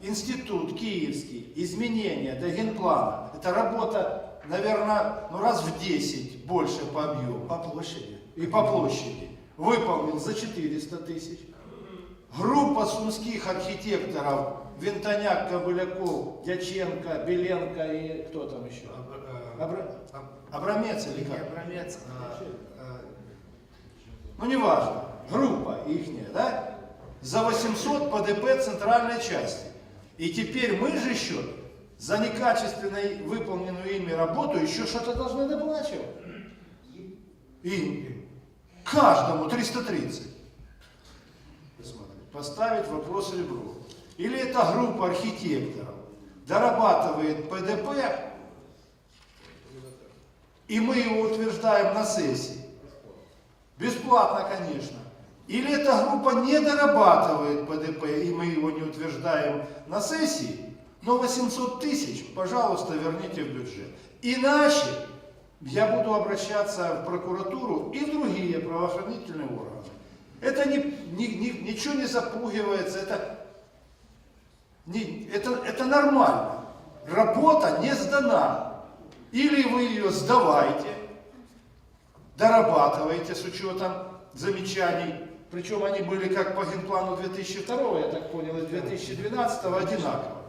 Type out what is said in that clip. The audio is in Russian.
Институт Киевский, изменения до генплана. Это работа, наверное, ну раз в 10 больше по объему. По площади. и по площади выполнил за 400 тысяч. Группа сумских архитекторов Винтоняк, Кобыляков, Дяченко, Беленко и кто там еще? Абра- э, Абра- Аб- Абрамец или Не как? Абрамец, а, э, Ну неважно, группа ихняя, да? За 800 по ДП центральной части. И теперь мы же еще за некачественной выполненную ими работу еще что-то должны доплачивать. Им. Каждому 330. Посмотри. Поставить вопрос ребру. Или эта группа архитекторов дорабатывает ПДП, и мы его утверждаем на сессии. Бесплатно, конечно. Или эта группа не дорабатывает ПДП, и мы его не утверждаем на сессии, но 800 тысяч, пожалуйста, верните в бюджет. Иначе я буду обращаться в прокуратуру и в другие правоохранительные органы. Это не, ни- ни- ничего не запугивается, это, не- это, это нормально. Работа не сдана. Или вы ее сдавайте, дорабатываете с учетом замечаний. Причем они были как по генплану 2002, я так понял, и 2012 одинаково.